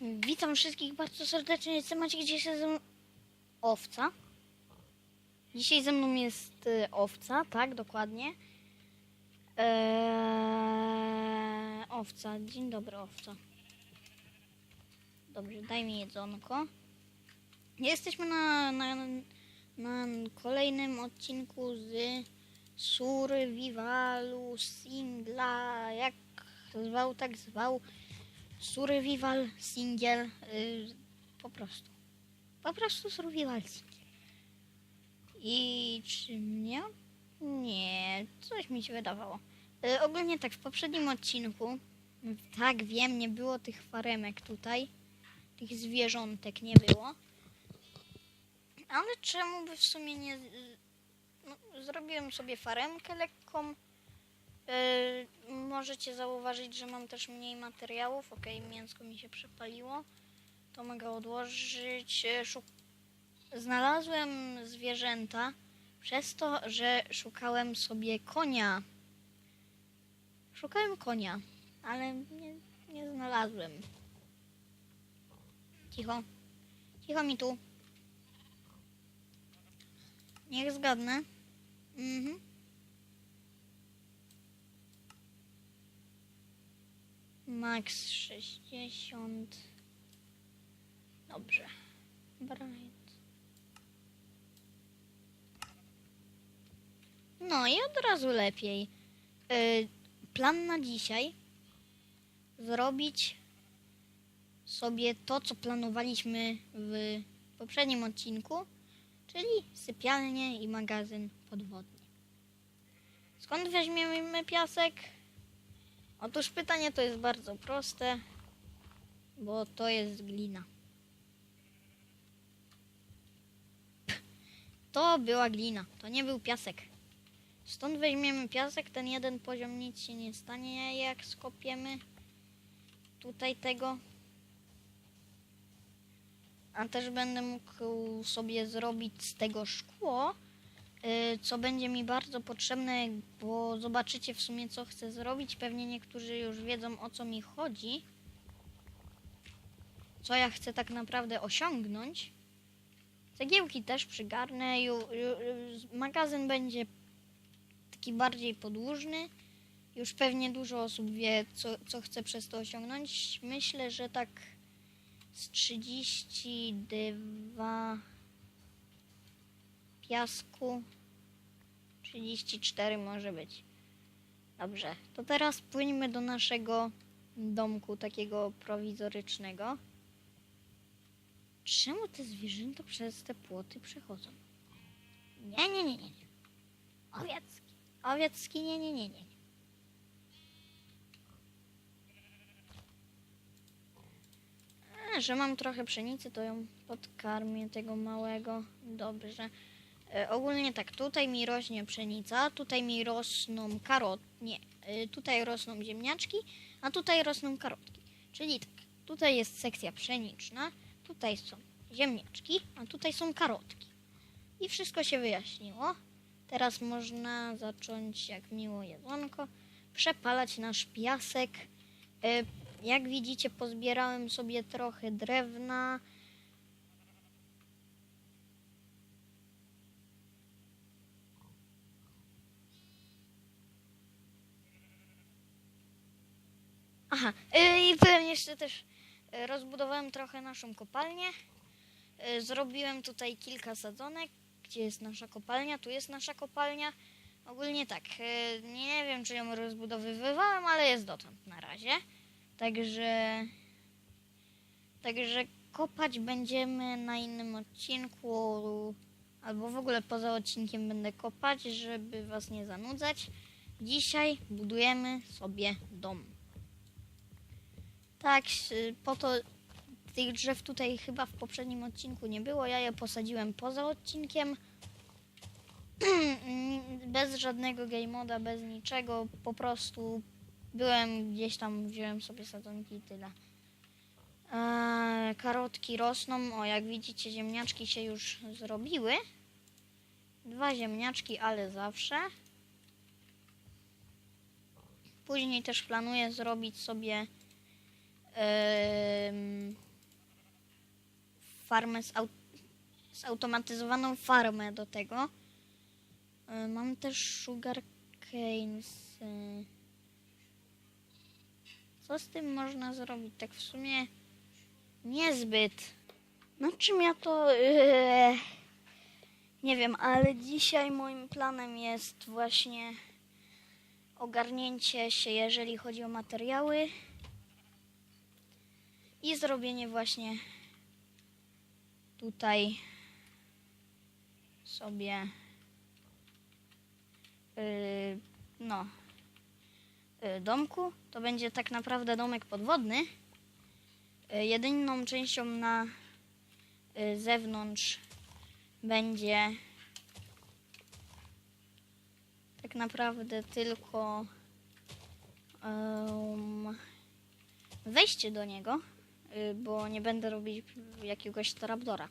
Witam wszystkich bardzo serdecznie. Jestem Maciek, gdzie się ze mną... Owca. Dzisiaj ze mną jest y, owca, tak, dokładnie. Eee, owca, dzień dobry owca. Dobrze, daj mi jedzonko. Jesteśmy na, na, na kolejnym odcinku z Survivalu Singla, jak zwał, tak zwał. Survival Single, y, po prostu. Po prostu Survival Single. I czy mnie? Nie, coś mi się wydawało. Y, ogólnie tak, w poprzednim odcinku, tak wiem, nie było tych faremek tutaj. Tych zwierzątek nie było. Ale czemu by w sumie nie... y, No, zrobiłem sobie faremkę lekką. Yy, możecie zauważyć, że mam też mniej materiałów. Ok, mięsko mi się przepaliło. To mogę odłożyć. Yy, Szuk... Znalazłem zwierzęta przez to, że szukałem sobie konia. Szukałem konia, ale nie, nie znalazłem. Cicho. Cicho mi tu. Niech zgadnę. Mhm. Max 60. Dobrze. Bright. No i od razu lepiej. Yy, plan na dzisiaj zrobić sobie to, co planowaliśmy w poprzednim odcinku, czyli sypialnię i magazyn podwodny. Skąd weźmiemy piasek? Otóż pytanie to jest bardzo proste, bo to jest glina. To była glina, to nie był piasek. Stąd weźmiemy piasek, ten jeden poziom nic się nie stanie, jak skopiemy tutaj tego. A też będę mógł sobie zrobić z tego szkło, co będzie mi bardzo potrzebne, bo zobaczycie w sumie co chcę zrobić. Pewnie niektórzy już wiedzą o co mi chodzi. Co ja chcę tak naprawdę osiągnąć. Cegiełki też przygarnę. Ju, ju, magazyn będzie taki bardziej podłużny. Już pewnie dużo osób wie, co, co przez to osiągnąć. Myślę, że tak z 32 piasku 34 może być. Dobrze, to teraz płyńmy do naszego domku takiego prowizorycznego. Czemu te zwierzęta przez te płoty przechodzą? Nie, nie, nie, nie. Owiecki. Owiecki, nie, nie, nie, nie. A, że mam trochę pszenicy, to ją podkarmię tego małego. Dobrze. E, ogólnie tak, tutaj mi rośnie pszenica, tutaj mi rosną karot, nie, e, tutaj rosną ziemniaczki, a tutaj rosną karotki. Czyli tak, tutaj jest sekcja pszeniczna, tutaj są ziemniaczki, a tutaj są karotki. I wszystko się wyjaśniło. Teraz można zacząć, jak miło jedzonko, przepalać nasz piasek. E, jak widzicie, pozbierałem sobie trochę drewna. Aha, y, i powiem jeszcze też, y, rozbudowałem trochę naszą kopalnię. Y, Zrobiłem tutaj kilka sadzonek, gdzie jest nasza kopalnia, tu jest nasza kopalnia. Ogólnie tak, nie wiem czy ją rozbudowywałem, ale jest dotąd na razie. Także, także kopać będziemy na innym odcinku, albo w ogóle poza odcinkiem będę kopać, żeby was nie zanudzać. Dzisiaj budujemy sobie dom. Tak, po to tych drzew tutaj chyba w poprzednim odcinku nie było. Ja je posadziłem poza odcinkiem. bez żadnego game moda, bez niczego. Po prostu byłem gdzieś tam, wziąłem sobie sadzonki i tyle. Eee, karotki rosną. O, jak widzicie, ziemniaczki się już zrobiły. Dwa ziemniaczki, ale zawsze. Później też planuję zrobić sobie farmę, z au- zautomatyzowaną farmę do tego. Y, Mam też sugar canes. y. Co z tym można zrobić? Tak w sumie niezbyt. No czym ja to... Yy, nie wiem, ale dzisiaj moim planem jest właśnie ogarnięcie się, jeżeli chodzi o materiały i zrobienie właśnie tutaj sobie yy, no yy, domku. To będzie tak naprawdę domek podwodny. Yy, jedyną częścią na yy, zewnątrz będzie tak naprawdę tylko wejście do niego, bo nie będę robić jakiegoś trapdora.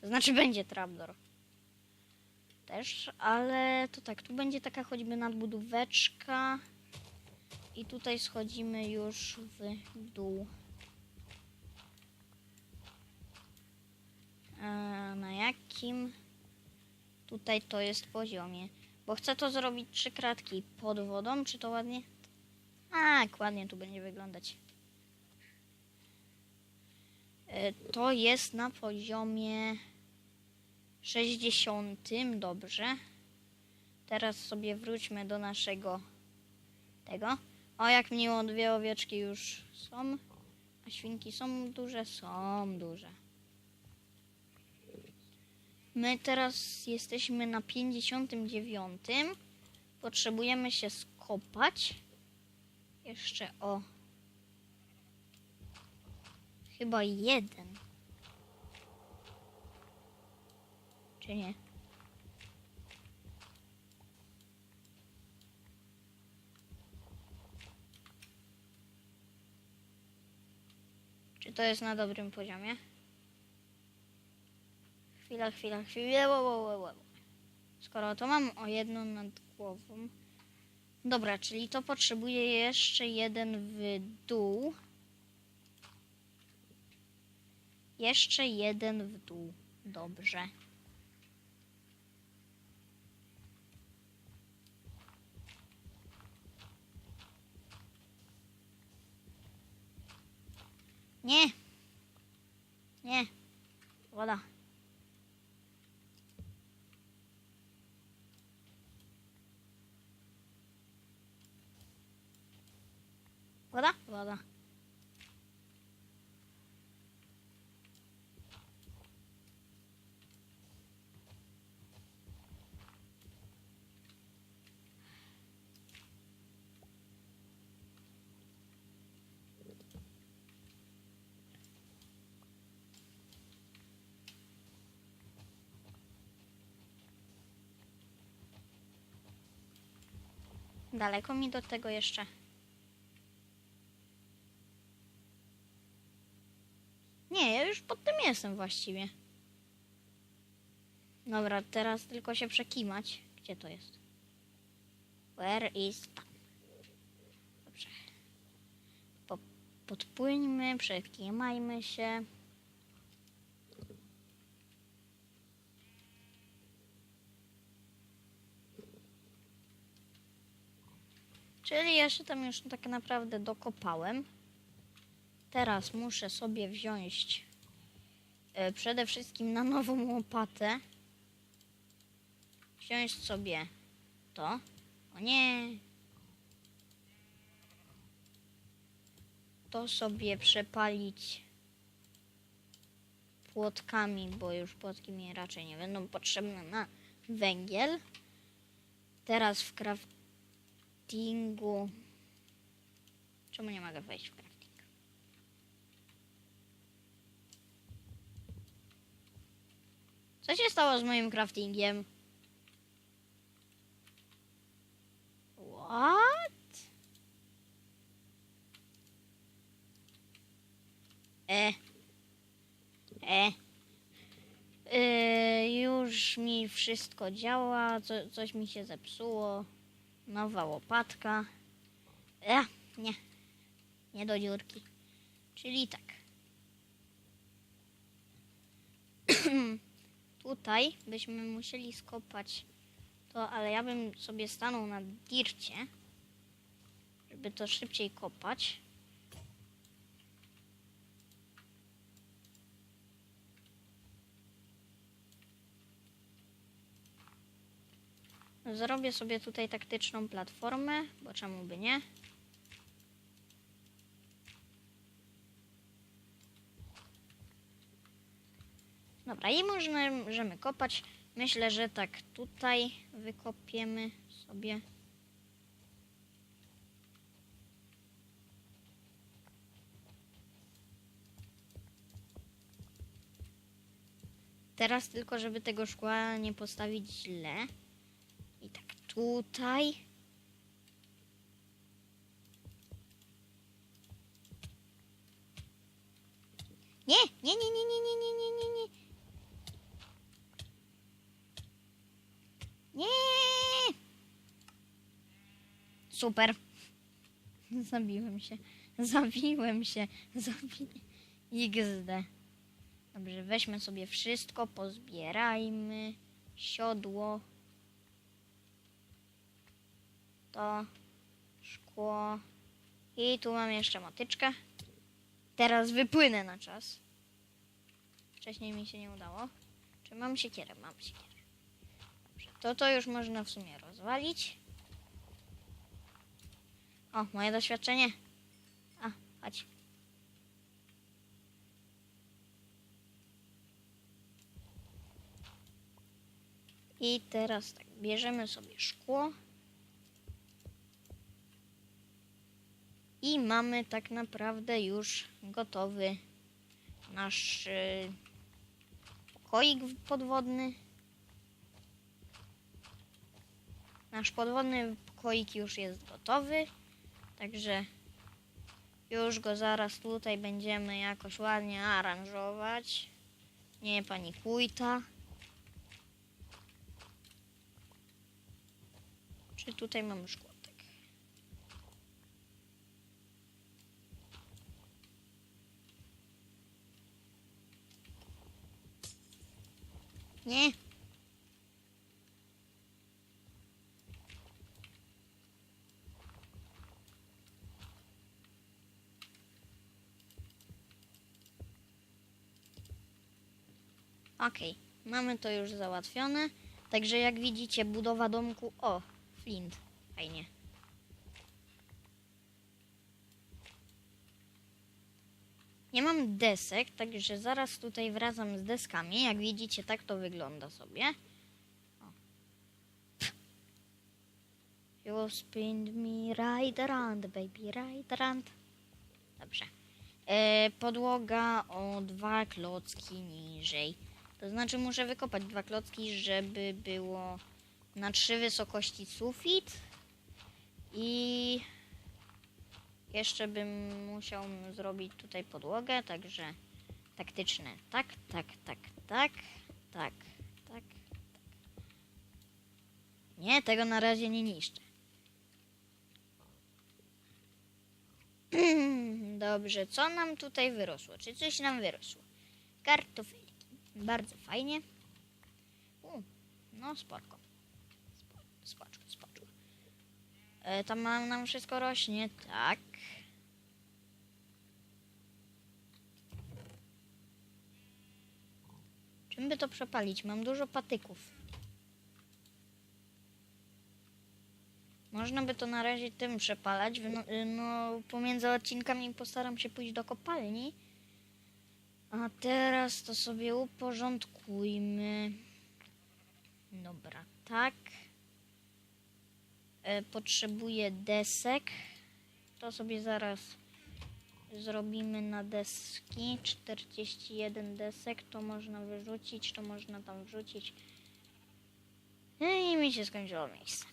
To znaczy będzie trapdor też, ale to tak, tu będzie taka choćby nadbudóweczka i tutaj schodzimy już w dół. Na jakim tutaj to jest poziomie? Bo chcę to zrobić trzy kratki pod wodą, czy to ładnie? Tak, ładnie tu będzie wyglądać. E, To jest na poziomie 60. Dobrze. Teraz sobie wróćmy do naszego tego. O, jak miło, dwie owieczki już są. A świnki są duże? Są duże. My teraz jesteśmy na 59. Potrzebujemy się skopać. Jeszcze o. Chyba jeden. Czy nie? Czy to jest na dobrym poziomie? Chwila, chwila, chwila. Wo, wo, wo. Skoro to mam o jedno nad głową. Dobra, czyli to potrzebuje jeszcze jeden w dół. Jeszcze jeden w dół. Dobrze. Nie. Nie. Woda. Woda? Woda. Daleko mi do tego jeszcze. Nie, ja już pod tym jestem właściwie. Dobra, teraz tylko się przekimać. Gdzie to jest? Where is tam? Dobrze. Po, podpłyńmy, przekimajmy się. Czyli ja się tam już tak naprawdę dokopałem. Teraz muszę sobie wziąć e, przede wszystkim na nową łopatę. Wziąć sobie to. O nie. To sobie przepalić płotkami, bo już płotki mi raczej nie będą potrzebne na węgiel. Teraz w craftingu. Czemu nie mogę wejść w crafting? Co się stało z moim craftingiem? What? E. E. E, już mi wszystko działa, co, coś mi się zepsuło. Nowa łopatka. E, nie. Nie do dziurki. Czyli tak. tutaj byśmy musieli skopać to, ale ja bym sobie stanął na dircie, żeby to szybciej kopać. Zrobię sobie tutaj taktyczną platformę, bo czemu by nie? Dobra, i możemy kopać. Myślę, że tak tutaj wykopiemy sobie. Teraz tylko, żeby tego szkła nie postawić źle. Tutaj. Nie, nie, nie, nie, nie, nie, nie, nie, nie, nie. Nie! Super. Zabiłem się. Zabiłem się. Zabi... XD. Dobrze, weźmy sobie wszystko, pozbierajmy. Siodło. To. Szkło. I tu mam jeszcze motyczkę. Teraz wypłynę na czas. Wcześniej mi się nie udało. Czy mam siekierę? Mam siekierę. Dobrze, to to już można w sumie rozwalić. O, moje doświadczenie. A, chodź. I teraz tak, bierzemy sobie szkło. I mamy tak naprawdę już gotowy nasz y, pokoik podwodny. Nasz podwodny pokoik już jest gotowy, także już go zaraz tutaj będziemy jakoś ładnie aranżować. Nie panikuj ta. Czy tutaj mamy szkłotek? Nie. Okej, mamy to już załatwione. Także jak widzicie, budowa domku. O, flint. Fajnie. Nie mam desek, także zaraz tutaj wracam z deskami. Jak widzicie, tak to wygląda sobie. You spin me right around, baby, right around. Dobrze. E, podłoga o dwa klocki niżej. To znaczy muszę wykopać dwa klocki, żeby było na trzy wysokości sufit. I jeszcze bym musiał zrobić tutaj podłogę, także taktyczne. Tak, tak, tak, tak, tak, tak, tak. Nie, tego na razie nie niszczę. Dobrze, co nam tutaj wyrosło? Czy coś nam wyrosło? Kartofelki. Bardzo fajnie. U, no spoko. Spo- Spoczko, spoczko. E, tam nam wszystko rośnie, tak. Czym by to przepalić? Mam dużo patyków. Można by to na razie tym przepalać. No, no, pomiędzy odcinkami postaram się pójść do kopalni. A teraz to sobie uporządkujmy. Dobra, tak. E, potrzebuję desek. To sobie zaraz zrobimy na deski. 41 desek to można wyrzucić, to można tam wrzucić. No I mi się skończyło miejsce.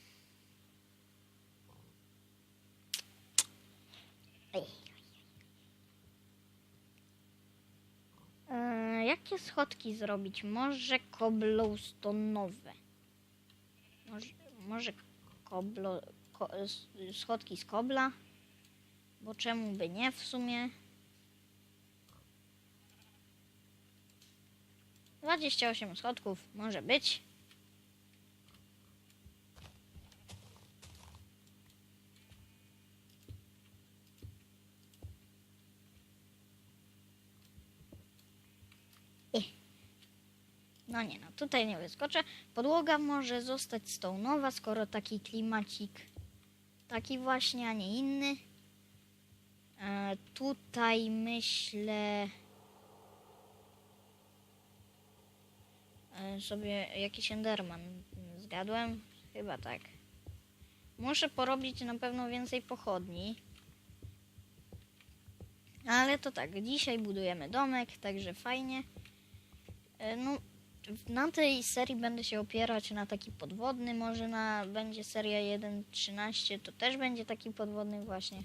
Ej. E, jakie schodki zrobić? Może cobblestone'owe. Może, może koblo, ko, schodki z kobla? Bo czemu by nie w sumie? 28 schodków może być. No nie, no tutaj nie wyskoczę. Podłoga może zostać stołnowa, skoro taki klimacik taki właśnie, a nie inny. Tutaj myślę e, sobie jakiś Enderman zgadłem. Chyba tak. Muszę porobić na pewno więcej pochodni. Ale to tak, dzisiaj budujemy domek, także fajnie. E, No, na tej serii będę się opierać na taki podwodny, może na będzie seria 1.13, to też będzie taki podwodny właśnie.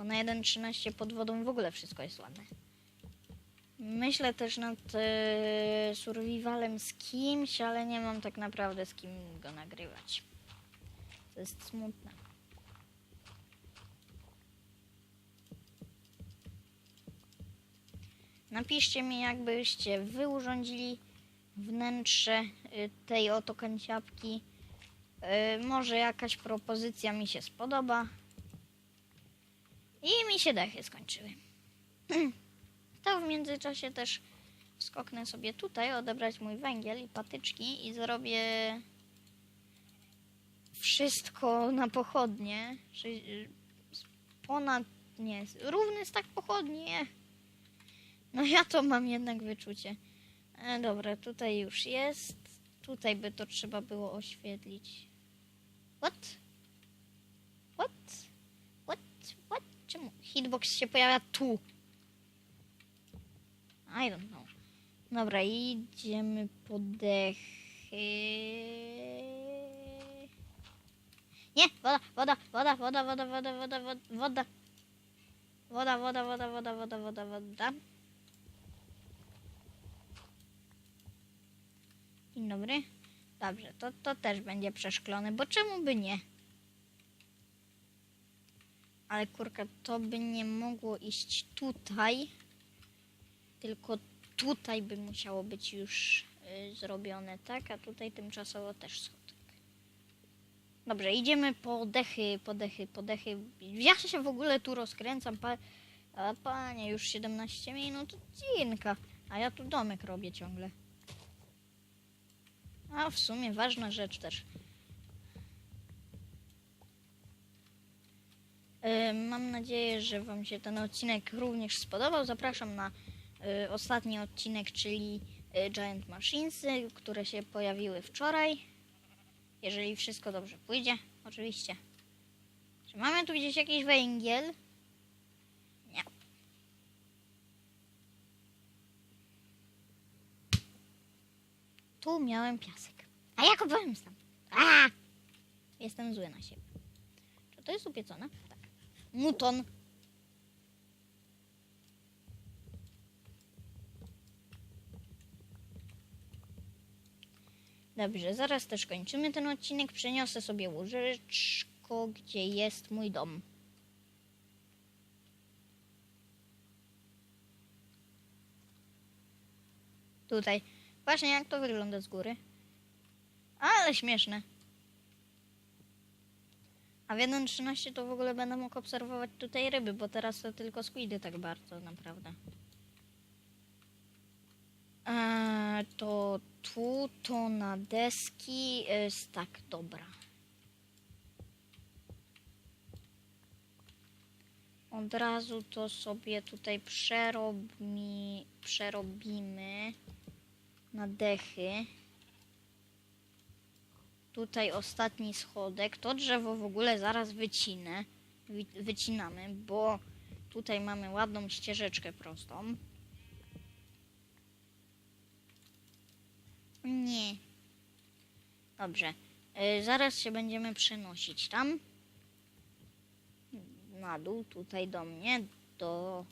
Bo na 1.13 pod wodą w ogóle wszystko jest ładne. Myślę też nad e, survivalem z kimś, ale nie mam tak naprawdę z kim go nagrywać. To jest smutne. Napiszcie mi, jakbyście wy urządzili wnętrze y, tej oto kanciapki. Y, Może jakaś propozycja mi się spodoba. I mi się dechy skończyły. To w międzyczasie też skoknę sobie tutaj, odebrać mój węgiel i patyczki i zrobię wszystko na pochodnie. Ponad, nie, równy stak pochodni, nie. No ja to mam jednak wyczucie. E, dobra, tutaj już jest. Tutaj by to trzeba było oświetlić. What? What? What? Czemu hitbox się pojawia tu? I don't know. Dobra, idziemy po dechy. Nie, woda, woda, woda, woda, woda, woda, woda, woda, woda. Woda, woda, woda, woda, woda, woda. Dzień dobry. Dobrze, to, to też będzie przeszklone, bo czemu by nie? Ale kurka, to by nie mogło iść tutaj, tylko tutaj by musiało być już y, zrobione, tak? A tutaj tymczasowo też schodek. Dobrze, idziemy po dechy, po dechy, po dechy. Ja się w ogóle tu rozkręcam, pa, panie, już 17 minut, odcinka, a ja tu domek robię ciągle. A w sumie ważna rzecz też. Mam nadzieję, że Wam się ten odcinek również spodobał. Zapraszam na e, ostatni odcinek, czyli e, Giant Machinesy, które się pojawiły wczoraj. Jeżeli wszystko dobrze pójdzie, oczywiście. Czy mamy tu gdzieś jakiś węgiel? Nie. Tu miałem piasek. A ja kopałem tam. A! Jestem zły na siebie. Czy to jest upiecone? Muton. Dobrze, zaraz też kończymy ten odcinek. Przeniosę sobie łożeczko, gdzie jest mój dom. Tutaj. Właśnie jak to wygląda z góry. Ale śmieszne. A w 1.13 to w ogóle będę mógł obserwować tutaj ryby, bo teraz to tylko squidy tak bardzo naprawdę. Eee, to tu, to na deski jest tak, dobra. Od razu to sobie tutaj przerobi, przerobimy na dechy. Tutaj ostatni schodek. To drzewo w ogóle zaraz wycinę. Wycinamy, bo tutaj mamy ładną ścieżeczkę prostą. Nie. Dobrze. Y, zaraz się będziemy przenosić tam. Na dół, tutaj do mnie, do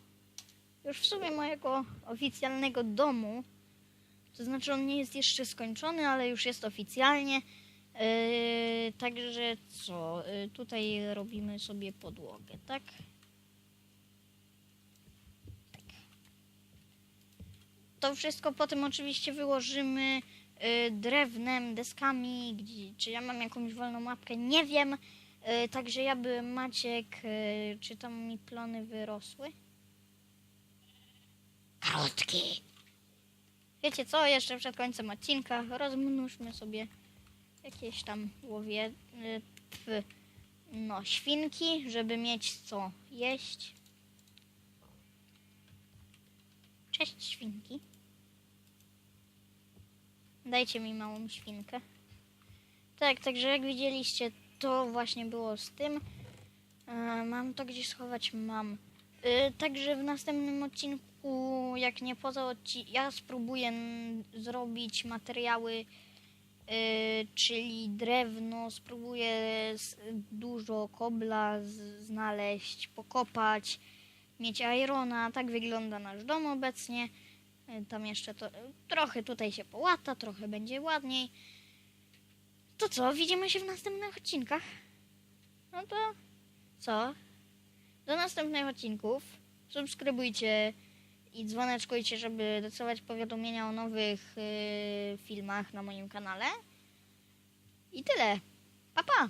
już w sumie mojego oficjalnego domu. To znaczy on nie jest jeszcze skończony, ale już jest oficjalnie. Yy, także co? Yy, tutaj robimy sobie podłogę, tak? Tak. to wszystko potem oczywiście wyłożymy y, drewnem, deskami, gdzie, czy ja mam jakąś wolną mapkę, nie wiem. Także ja by Maciek, czy tam mi plony wyrosły? Karotki. Wiecie co, jeszcze przed końcem odcinka rozmnóżmy sobie jakieś tam łowie, y, no, świnki, żeby mieć co jeść. Cześć świnki. Dajcie mi małą świnkę. Tak, także jak widzieliście, to właśnie było z tym. E, mam to gdzieś schować? Mam. E, także w następnym odcinku, jak nie poza odcinkiem, ja spróbuję zrobić materiały, czyli drewno, spróbuję dużo kobla znaleźć, pokopać, mieć irona. Tak wygląda nasz dom obecnie. E, Tam jeszcze to, trochę tutaj się połata, trochę będzie ładniej. To co, widzimy się w następnych odcinkach? No to co? Do następnych odcinków. Subskrybujcie i dzwoneczkujcie, żeby dostawać powiadomienia o nowych y, filmach na moim kanale. I tyle. Pa, pa!